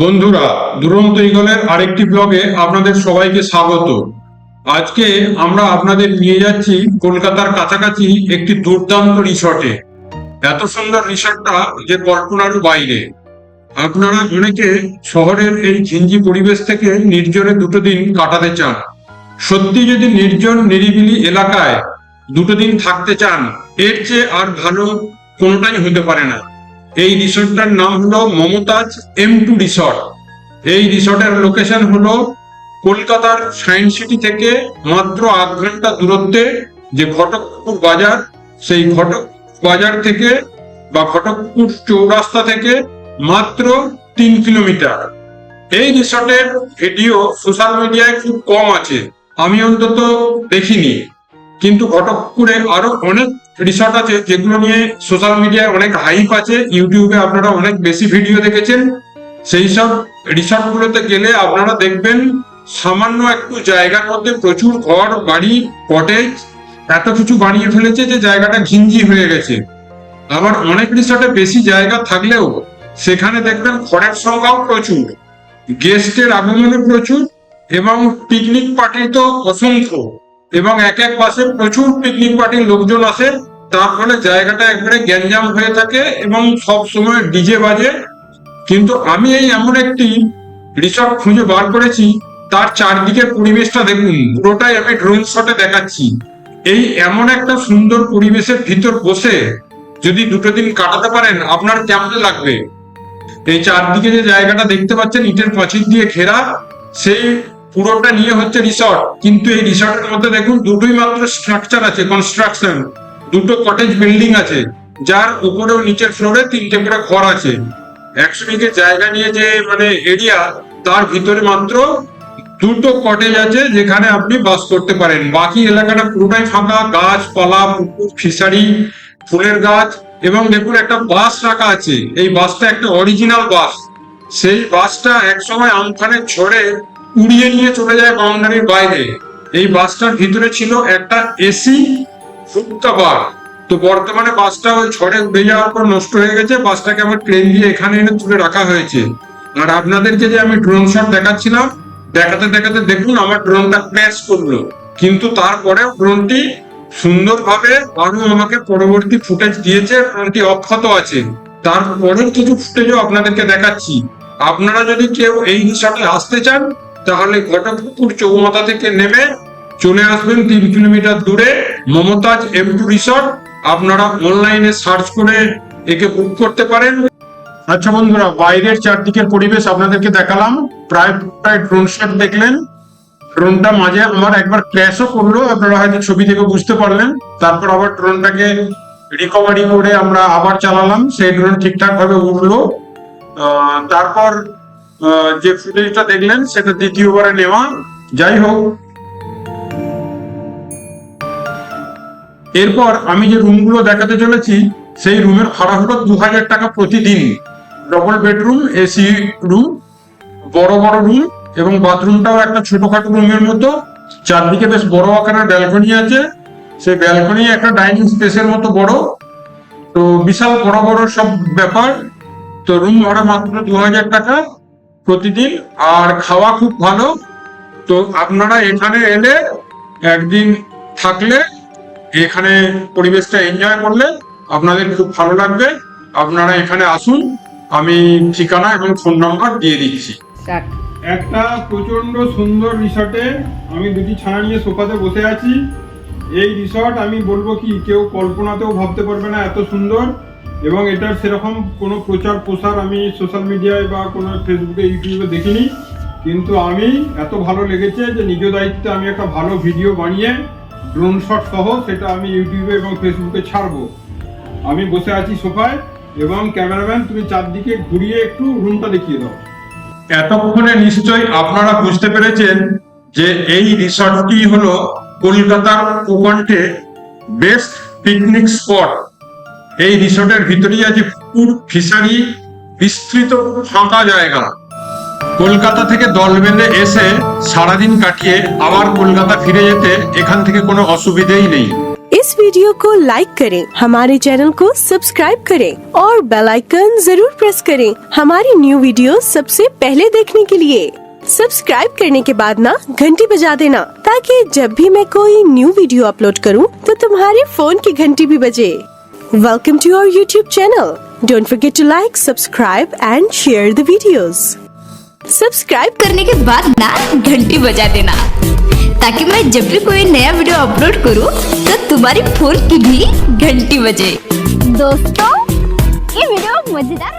বন্ধুরা, দুরন্ত ইগলের আরেকটি ব্লগে আপনাদের সবাইকে স্বাগত। আজকে আমরা আপনাদের নিয়ে যাচ্ছি কলকাতার কাছাকাছি একটি দুর্দান্ত রিসর্টে। এত সুন্দর রিসর্টটা যে কল্পনারও বাইরে। আপনারা অনেকে শহরের এই ঝিঞ্জি পরিবেশ থেকে নির্জনে দুটো দিন কাটাতে চান। সত্যি যদি নির্জন নিরিবিলি এলাকায় দুটো দিন থাকতে চান, এর চেয়ে আর ভালো কোনোটাই হতে পারে না। এই রিসর্টটার নাম হলো মমতাজ এম টু রিসর্ট। এই রিসর্টের লোকেশন হলো কলকাতার সায়েন্স সিটি থেকে মাত্র আধ ঘণ্টা দূরত্বে যে ঘটকপুর বাজার, সেই ঘটক বাজার থেকে বা ঘটকপুর চৌরাস্তা থেকে মাত্র তিন কিলোমিটার। এই রিসর্টের ভিডিও সোশ্যাল মিডিয়ায় খুব কম আছে, আমি অন্তত দেখিনি। কিন্তু ঘটকপুরে আরও অনেক রিসর্ট আছে, যেগুলো নিয়ে সোশ্যাল মিডিয়ায় অনেক হাইপ আছে ইউটিউবে আপনারা অনেক বেশি ভিডিও দেখেছেন। সেই সব রিসর্ট গুলোতে গেলে আপনারা দেখবেন, সামান্য একটু জায়গার মধ্যে প্রচুর ঘর, বাড়ি কটেজ এত কিছু বানিয়ে ফেলেছে যে জায়গাটা ঘিঞ্জি হয়ে গেছে। আবার অনেক রিসর্টে বেশি জায়গা থাকলেও সেখানে দেখবেন ঘরের সংখ্যাও প্রচুর। গেস্টের আগমনও প্রচুর এবং পিকনিক পার্টি তো অসংখ্য। এবং এক এক পাশে প্রচুর পিকনিক পার্টির লোকজন আসে। তার ফলে জায়গাটা একবারে গ্যাঞ্জাম হয়ে থাকে এবং সব সময় ডিজে বাজে। কিন্তু আমি এই এমন একটি রিসর্ট খুঁজে বার করেছি, তার চারদিকের পরিবেশটা দেখুন, পুরোটাই আমি ড্রোন শটে দেখাচ্ছি। এই এমন একটা সুন্দর পরিবেশের ভিতর বসে যদি দুটো দিন কাটাতে পারেন, আপনার কেমন লাগবে? এই চারদিকে যে জায়গাটা দেখতে পাচ্ছেন, ইটের পাঁচিল দিয়ে ঘেরা, সেই পুরোটা নিয়ে হচ্ছে রিসর্ট। কিন্তু এই রিসর্টের মধ্যে দেখুন, দুটোই মাত্র স্ট্রাকচার আছে কনস্ট্রাকশন দুটো কটেজ বিল্ডিং আছে, যার উপরে ও নিচের ফ্লোরে তিনটে করে ঘর আছে। একশো বিঘে জায়গা নিয়ে যে মানে এরিয়া তার ভিতরে মাত্র দুটো কটেজ আছে যেখানে আপনি বাস করতে পারেন। বাকি এলাকাটা পুরোটাই ফাঁকা, গাছপালা, পুকুর, ফিশারি, ফুলের গাছ এবং দেখুন একটা বাস রাখা আছে। এই বাসটা একটা অরিজিনাল বাস। সেই বাসটা একসময় আমফানে ঝড়ে উড়িয়ে নিয়ে চলে যায় বাউন্ডারির বাইরে। এই বাসটার ভিতরে ছিল একটা এসি ফুটকাবার তো বর্তমানে বাসটা ওই ঝড়ে উড়ে যাওয়ার পর নষ্ট হয়ে গেছে, বাসটাকে আবার ট্রেন দিয়ে এখানে এনে তুলে রাখা হয়েছে। আর আপনাদেরকে যে আমি ড্রোন শট দেখাচ্ছিলাম, দেখাতে দেখাতে দেখুন আমার ড্রোনটা ক্র্যাশ করল। কিন্তু তারপরেও ড্রোনটি সুন্দরভাবে আরও আমাকে পরবর্তী ফুটেজ দিয়েছে ড্রোনটি অক্ষত আছে। তারপরেও কিছু ফুটেজও আপনাদেরকে দেখাচ্ছি। আপনারা যদি কেউ এই রিসর্টে আসতে চান, তাহলে ঘটকপুর চৌমাথা থেকে নেমে চলে আসবেন তিন কিলোমিটার দূরে মমতাজ এম টু রিসর্ট আপনারা অনলাইনে সার্চ করে একে বুক করতে পারেন। আচ্ছা বন্ধুরা, বাইরের চারদিকের পরিবেশ আপনাদেরকে দেখালাম। প্রায় প্রায় ড্রোন শট দেখলেন। ড্রোনটা মাঝে আমার একবার ক্র্যাশও করল, আপনারা হয়তো ছবি থেকে বুঝতে পারলেন। তারপর আবার ড্রোনটাকে রিকভারি করে আমরা আবার চালালাম। সেই ড্রোন ঠিকঠাক ভাবে উঠল তারপর যে ফুটেজটা দেখলেন, সেটা দ্বিতীয়বারে নেওয়া। যাই হোক এরপর আমি যে রুমগুলো দেখাতে চলেছি, সেই রুমের ভাড়া হলো দু হাজার টাকা প্রতিদিন। ডবল বেডরুম এসি রুম বড় বড় রুম এবং বাথরুমটাও একটা ছোটখাটো রুমের মতো। চারদিকে বেশ বড় আকারের ব্যালকনি আছে। সেই ব্যালকনি একটা ডাইনিং স্পেসের মতো বড়। তো বিশাল বড় বড় সব ব্যাপার। তো রুম ভাড়া মাত্র দু হাজার টাকা প্রতিদিন। আর খাওয়া খুব ভালো। তো আপনারা এখানে এলে একদিন থাকলে এখানে পরিবেশটা এনজয় করলে আপনাদের খুব ভালো লাগবে। আপনারা এখানে আসুন আমি ঠিকানা এবং ফোন নাম্বার দিয়ে দিচ্ছি। একটা প্রচণ্ড সুন্দর রিসর্টে আমি দুটি ছানা নিয়ে সোফাতে বসে আছি। এই রিসর্ট আমি বলব কি কেউ কল্পনাতেও ভাবতে পারবে না এত সুন্দর। এবং এটার সেরকম কোনো প্রচার প্রসার আমি সোশ্যাল মিডিয়ায় বা কোনো ফেসবুকে ইউটিউবে দেখিনি। কিন্তু আমি এত ভালো লেগেছে যে নিজ দায়িত্বে আমি একটা ভালো ভিডিও বানিয়ে ড্রোন শট সহ সেটা আমি ইউটিউবে এবং ফেসবুকে ছাড়বো। আমি বসে আছি সোফায় এবং ক্যামেরাম্যান, তুমি চারদিকে ঘুরিয়ে একটু রুমটা দেখিয়ে দাও। এতক্ষণে নিশ্চয়ই আপনারা বুঝতে পেরেছেন যে এই রিসর্টটি হলো কলকাতার কোকন্টে বেস্ট পিকনিক স্পট। এই রিসর্টের ভিতরেই আছে পুকুর, ফিশারি, বিস্তৃত ফাঁকা জায়গা। কলকাতা থেকে দল বেঁধে এসে সারাদিন কাটিয়ে আবার কলকাতা ফিরে যেতে এখান থেকে কোনো অসুবিধেই নেই इस वीडियो को लाइक करें हमारे चैनल को सब्सक्राइब करें और बेल आइकन जरूर प्रेस करें हमारी न्यू वीडियो सबसे पहले देखने के लिए सब्सक्राइब करने के बाद ना घंटी बजा देना ताकि जब भी मैं कोई न्यू वीडियो अपलोड करूं तो तुम्हारे फोन की घंटी भी बजे welcome to our YouTube channel don't forget to like subscribe and share the videos subscribe करने के बाद ना घंटी बजा देना। ताकि मैं जब भी कोई नया वीडियो अपलोड करूँ तो तुम्हारी फ़ोन की भी घंटी बजे। दोस्तों, ये वीडियो मज़ेदार